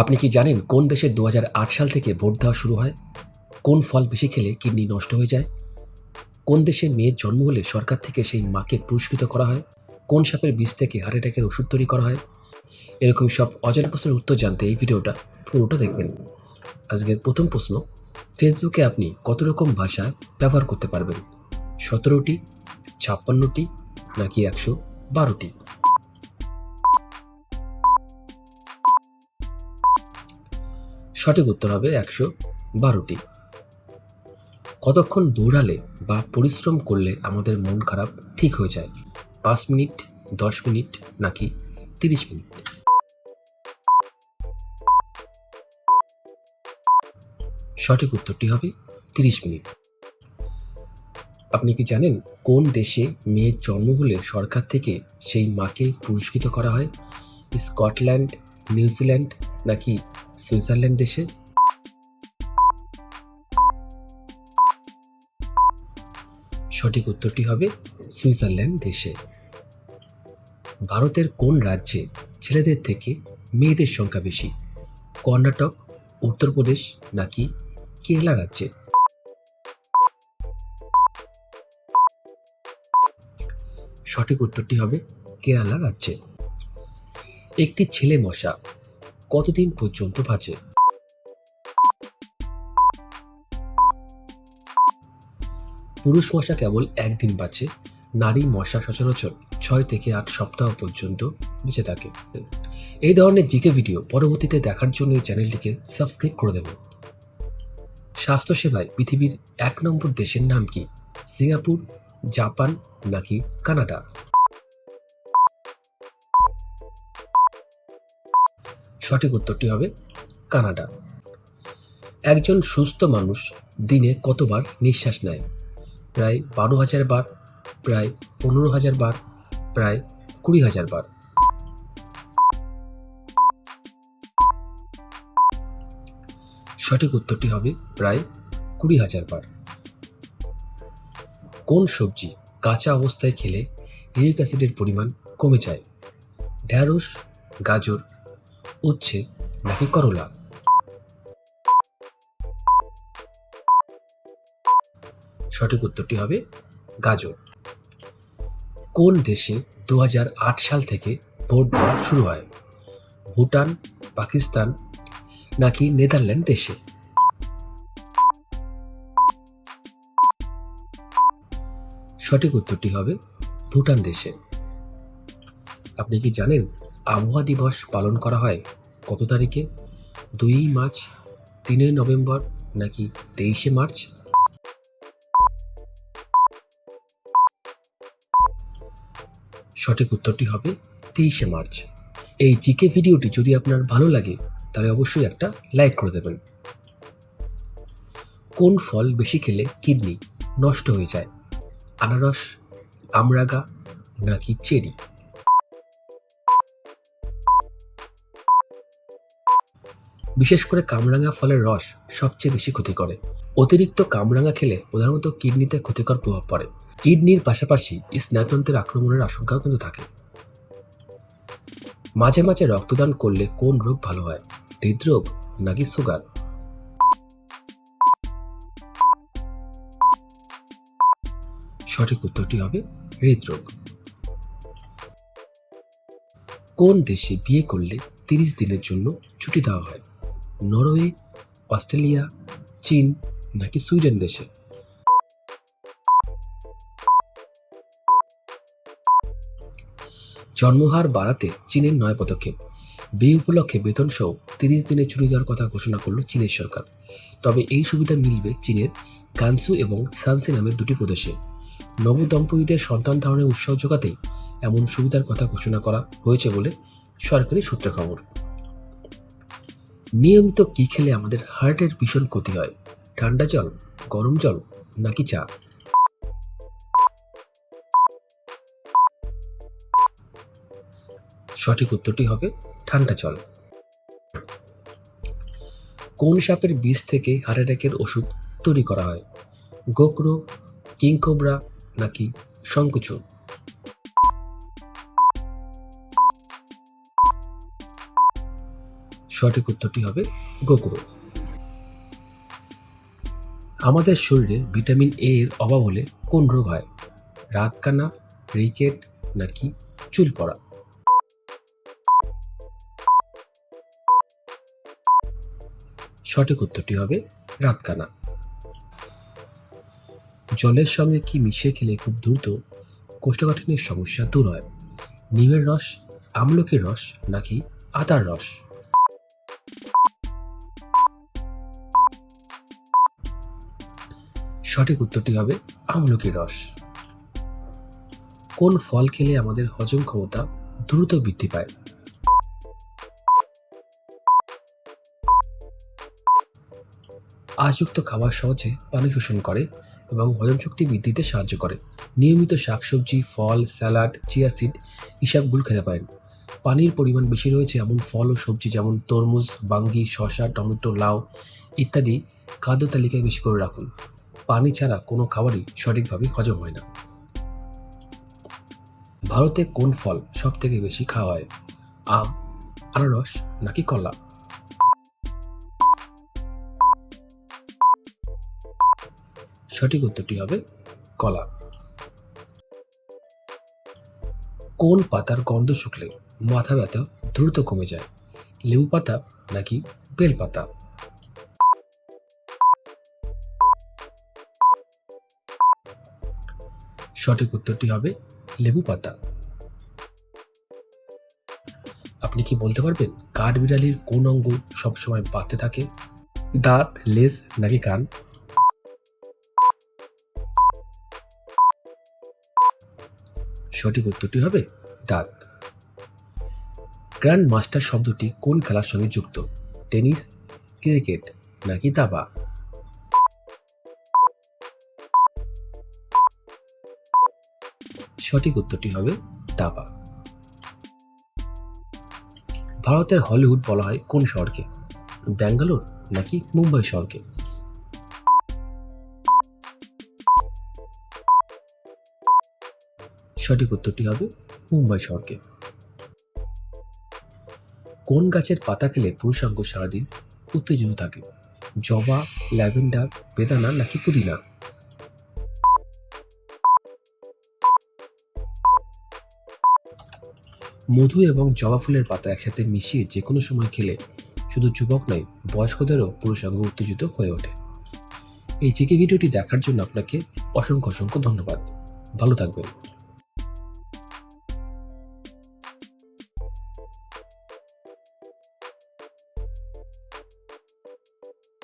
আপনি কি জানেন কোন দেশে দু হাজার আট সাল থেকে ভোট দেওয়া শুরু হয়? কোন ফল বেশি খেলে কিডনি নষ্ট হয়ে যায়? কোন দেশে মেয়ের জন্ম হলে সরকার থেকে সেই মাকে পুরস্কৃত করা হয়? কোন সাপের বীজ থেকে হার্ট অ্যাটাকের ওষুধ তৈরি করা হয়? এরকম সব অজানা প্রশ্নের উত্তর জানতে এই ভিডিওটা পুরোটা দেখবেন। আজকের প্রথম প্রশ্ন, ফেসবুকে আপনি কত রকম ভাষা ব্যবহার করতে পারবেন? সতেরোটি, ছাপ্পান্নটি, নাকি একশো বারোটি? সঠিক উত্তর হবে একশো বারোটি। কতক্ষণ দৌড়ালে বা পরিশ্রম করলে আমাদের মন খারাপ ঠিক হয়ে যায়? পাঁচ মিনিট, দশ মিনিট নাকি তিরিশ মিনিট? সঠিক উত্তরটি হবে তিরিশ মিনিট। আপনি কি জানেন কোন দেশে মেয়ের জন্ম হলে সরকার থেকে সেই মাকে পুরস্কৃত করা হয়? স্কটল্যান্ড, নিউজিল্যান্ড নাকি সুইজারল্যান্ড দেশে। সঠিক উত্তরটি হবে সুইজারল্যান্ড দেশে। ভারতের কোন রাজ্যে ছেলেদের থেকে মেয়েদের সংখ্যা বেশি? কর্ণাটক, উত্তরপ্রদেশ নাকি কেরালা রাজ্যে? সঠিক উত্তরটি হবে কেরালা রাজ্যে। একটি ছেলে মশা কতদিন পর্যন্ত বাঁচে? পুরুষ মশা কেবল একদিন বাঁচে, নারী মশা সচরাচর ছয় থেকে আট সপ্তাহ পর্যন্ত বেঁচে থাকে। এই ধরনের জিকে ভিডিও পরবর্তীতে দেখার জন্য এই চ্যানেলটিকে সাবস্ক্রাইব করে দেবেন। স্বাস্থ্যসেবায় পৃথিবীর এক নম্বর দেশের নাম কি? সিঙ্গাপুর, জাপান নাকি কানাডা? সঠিক উত্তরটি হবে কানাডা। একজন সুস্থ মানুষ দিনে কতবার নিঃশ্বাস নেয়? প্রায় বারো হাজার বার, প্রায় পনেরো হাজার বার, প্রায় কুড়ি হাজার বার। সঠিক উত্তরটি হবে প্রায় কুড়ি হাজার বার। কোন সবজি কাঁচা অবস্থায় খেলে ইউরিক অ্যাসিডের পরিমাণ কমে যায়? ঢ্যাঁড়স, গাজর উচ্ছে নাকি করলা? সঠিক উত্তরটি হবে গাজর। কোন দেশে দু সাল থেকে ভোট দেওয়া শুরু হয়? ভুটান, পাকিস্তান নাকি নেদারল্যান্ড দেশে? সঠিক উত্তরটি হবে ভুটান দেশে। আপনি কি জানেন আবহাওয়া দিবস পালন করা হয় কত তারিখে? দুই মার্চ তিনই নভেম্বর নাকি তেইশে মার্চ? সঠিক উত্তরটি হবে তেইশে মার্চ। এই জিকে ভিডিওটি যদি আপনার ভালো লাগে, তাহলে অবশ্যই একটা লাইক করে দেবেন। কোন ফল বেশি খেলে কিডনি নষ্ট হয়ে যায়? আনারস, আমরাগা নাকি চেরি? বিশেষ করে কামরাঙা ফলের রস সবচেয়ে বেশি ক্ষতি করে। অতিরিক্ত কামরাঙা খেলে প্রধানত কিডনিতে ক্ষতিকর প্রভাব পড়ে। কিডনির পাশাপাশি স্নায়ুতন্ত্রের আক্রমণের আশঙ্কাও কিন্তু থাকে। মাঝে মাঝে রক্তদান করলে কোন রোগ ভালো হয়? হৃদরোগ নাকি সুগার? সঠিক উত্তরটি হবে হৃদরোগ। কোন দেশে বিয়ে করলে তিরিশ দিনের জন্য ছুটি দেওয়া হয়? নরওয়ে, অস্ট্রেলিয়া, চীন নাকি সুইডেন দেশে? জন্মহার বাড়াতে চীনের নয় পদক্ষেপ। বিয়ে উপলক্ষে বেতন সহ তিরিশ দিনে ছুটি দেওয়ার কথা ঘোষণা করল চীনের সরকার। তবে এই সুবিধা মিলবে চীনের গানসু এবং সানসি নামের দুটি প্রদেশে। নবদম্পতিদের সন্তান ধারণের উৎসাহ যোগাতেই এমন সুবিধার কথা ঘোষণা করা হয়েছে বলে সরকারি সূত্রে খবর। নিয়মিত কি খেলে আমাদের হার্টের ভীষণ ক্ষতি হয়? ঠান্ডা জল, গরম জল, নাকি চা? সঠিক উত্তরটি হবে ঠান্ডা জল। কোন সাপের বীজ থেকে হার্ট অ্যাটাকের ওষুধ তৈরি করা হয়? গোকরো, কিংকোবরা, নাকি শঙ্কুচূড়? সঠিক উত্তরটি হবে গোকুরো। আমাদের শরীরে ভিটামিন এ এর অভাব হলে কোন রোগ হয়? রাতকানা রিকেট নাকি চুল পড়া? সঠিক উত্তরটি হবে রাতকানা। জলের সঙ্গে কি মিশিয়ে খেলে খুব দ্রুত কোষ্ঠকাঠিন্যের সমস্যা দূর হয়? নিমের রস, আমলকির রস নাকি আদার রস? সঠিক উত্তরটি হবে আমলকির রস। কোন ফল খেলে আমাদের হজম ক্ষমতা দ্রুত বৃদ্ধি পায়? আজযুক্ত খাবার সহজে পানি শোষণ করে এবং হজম শক্তি বৃদ্ধিতে সাহায্য করে। নিয়মিত শাকসবজি, ফল, স্যালাড, চিয়া সিড এসবগুলো খেতে পারেন। পানির পরিমাণ বেশি রয়েছে এমন ফল ও সবজি যেমন তরমুজ, বাঙ্গি, শসা, টমেটো, লাউ ইত্যাদি খাদ্য তালিকায় বেশি করে রাখুন। পানি ছাড়া কোনো খাবারই সঠিকভাবে হজম হয় না। ভারতে কোন ফল সব থেকে বেশি খাওয়া হয়? আম, আনারস নাকি কলা? সঠিক উত্তরটি হবে কলা। কোন পাতার গন্ধ শুকলে মাথা ব্যথা দ্রুত কমে যায়? লেবু পাতা নাকি বেল পাতা সঠিক উত্তরটি হবে লেবু পাতা। আপনি কি বলতে পারবেন কাঠবিড়ালির কোন অঙ্গ সবসময় বাড়তে থাকে? দাঁত, লেজ নাকি কান? সঠিক উত্তরটি হবে দাঁত। গ্র্যান্ড মাস্টার শব্দটি কোন খেলার সঙ্গে যুক্ত? টেনিস, ক্রিকেট নাকি দাবা? সঠিক উত্তরটি হবে দাবা। ভারতের হলিউড বলা হয় কোন শহরকে? ব্যাঙ্গালোর নাকি মুম্বাই শহরকে? সঠিক উত্তরটি হবে মুম্বাই শহরকে। কোন গাছের পাতা খেলে পুরুষাঙ্গ সারাদিন উত্তেজিত থাকে? জবা, ল্যাভেন্ডার, বেদানা নাকি পুদিনা? মধু এবং জবা ফুলের পাতা একসাথে মিশিয়ে যে কোনো সময় খেলে শুধু যুবক নয়, বয়স্কদেরও পুরুষাঙ্গ উত্তেজিত হয়ে ওঠে। এই জিকে ভিডিওটি দেখার জন্য আপনাকে অসংখ্য অসংখ্য ধন্যবাদ। ভালো থাকবেন।